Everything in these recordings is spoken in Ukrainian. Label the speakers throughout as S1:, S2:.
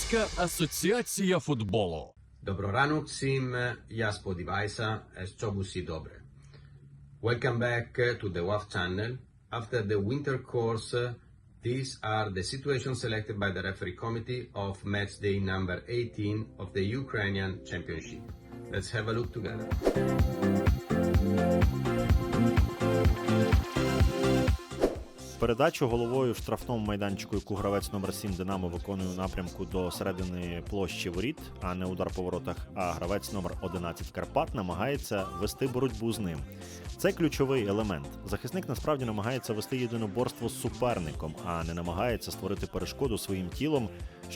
S1: Українська асоціація футболу.
S2: Dobro ranok svim, ja spodivajsa, što bu si dobre. Welcome back to the WAF channel. After the winter course, these are the situations selected by the referee committee of match day number 18 of the Ukrainian Championship. Let's have a look together.
S3: Передачу головою в штрафному майданчику, яку гравець номер 7 Динамо виконує у напрямку до середини площі воріт, а не удар по воротах. А гравець номер 11 Карпат намагається вести боротьбу з ним. Це ключовий елемент. Захисник насправді намагається вести єдиноборство з суперником, а не намагається створити перешкоду своїм тілом,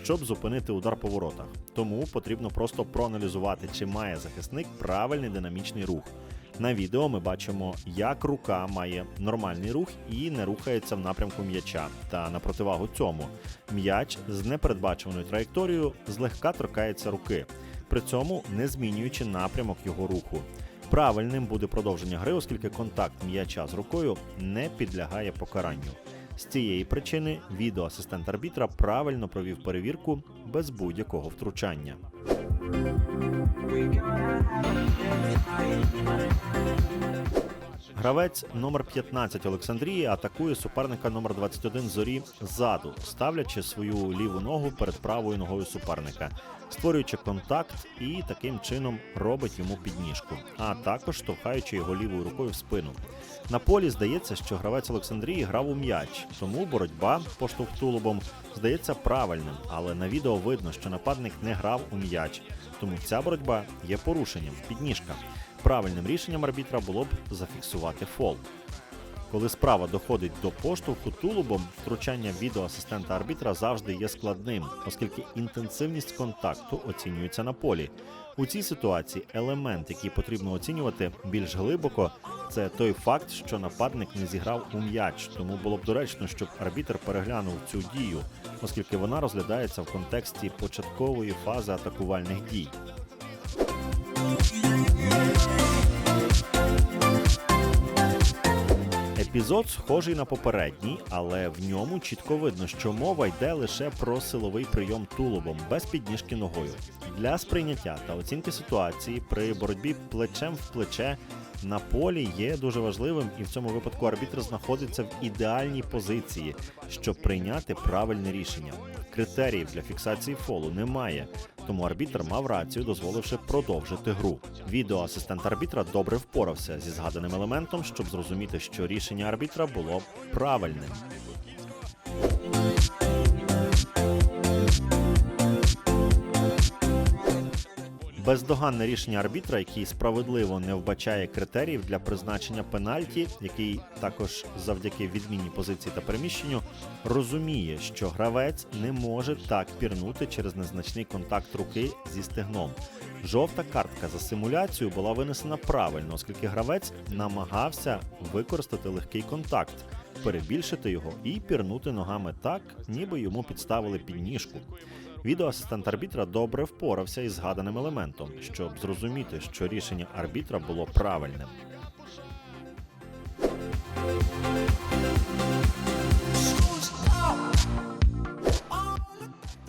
S3: щоб зупинити удар по воротах. Тому потрібно просто проаналізувати, чи має захисник правильний динамічний рух. На відео ми бачимо, як рука має нормальний рух і не рухається в напрямку м'яча. Та на противагу цьому м'яч з непередбачуваною траєкторією злегка торкається руки, при цьому не змінюючи напрямок його руху. Правильним буде продовження гри, оскільки контакт м'яча з рукою не підлягає покаранню. З цієї причини відеоасистент арбітра правильно провів перевірку без будь-якого втручання. Гравець номер 15 Олександрії атакує суперника номер 21 зорі ззаду, ставлячи свою ліву ногу перед правою ногою суперника, створюючи контакт і таким чином робить йому підніжку, а також штовхаючи його лівою рукою в спину. На полі здається, що гравець Олександрії грав у м'яч, тому боротьба поштовх тулубом здається правильним, але на відео видно, що нападник не грав у м'яч, тому ця боротьба є порушенням, підніжка. Правильним рішенням арбітра було б зафіксувати фол. Коли справа доходить до поштовху тулубом, втручання відеоасистента арбітра завжди є складним, оскільки інтенсивність контакту оцінюється на полі. У цій ситуації елемент, який потрібно оцінювати більш глибоко, це той факт, що нападник не зіграв у м'яч, тому було б доречно, щоб арбітр переглянув цю дію, оскільки вона розглядається в контексті початкової фази атакувальних дій. Епізод схожий на попередній, але в ньому чітко видно, що мова йде лише про силовий прийом тулубом без підніжки ногою. Для сприйняття та оцінки ситуації при боротьбі плечем в плече на полі є дуже важливим, і в цьому випадку арбітр знаходиться в ідеальній позиції, щоб прийняти правильне рішення. Критеріїв для фіксації фолу немає, тому арбітр мав рацію, дозволивши продовжити гру. Відеоасистент арбітра добре впорався зі згаданим елементом, щоб зрозуміти, що рішення арбітра було правильним. Бездоганне рішення арбітра, який справедливо не вбачає критеріїв для призначення пенальті, який також завдяки відмінній позиції та переміщенню розуміє, що гравець не може так пірнути через незначний контакт руки зі стегном. Жовта картка за симуляцію була винесена правильно, оскільки гравець намагався використати легкий контакт, перебільшити його і пірнути ногами так, ніби йому підставили підніжку. Відеоасистент арбітра добре впорався із згаданим елементом, щоб зрозуміти, що рішення арбітра було правильним.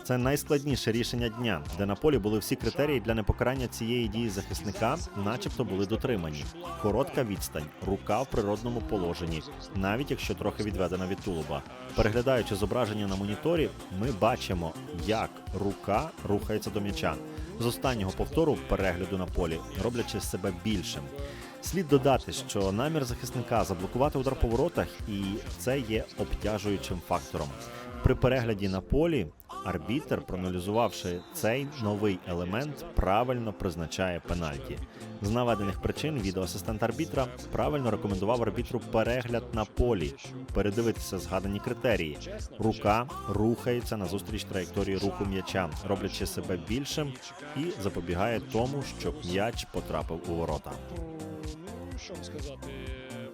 S3: Це найскладніше рішення дня, де на полі були всі критерії для непокарання цієї дії захисника, начебто були дотримані. Коротка відстань, рука в природному положенні, навіть якщо трохи відведена від тулуба. Переглядаючи зображення на моніторі, ми бачимо, як рука рухається до м'яча. З останнього повтору перегляду на полі, роблячи себе більшим. Слід додати, що намір захисника заблокувати удар по воротах, і це є обтяжуючим фактором. При перегляді на полі арбітер, проаналізувавши цей новий елемент, правильно призначає пенальті. З наведених причин відеоасистент арбітра правильно рекомендував арбітру перегляд на полі, передивитися згадані критерії. Рука рухається назустріч траєкторії руху м'яча, роблячи себе більшим і запобігає тому, щоб м'яч потрапив у ворота.
S4: Ну, що сказати,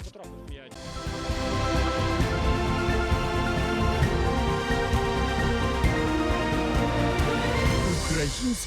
S4: потрапив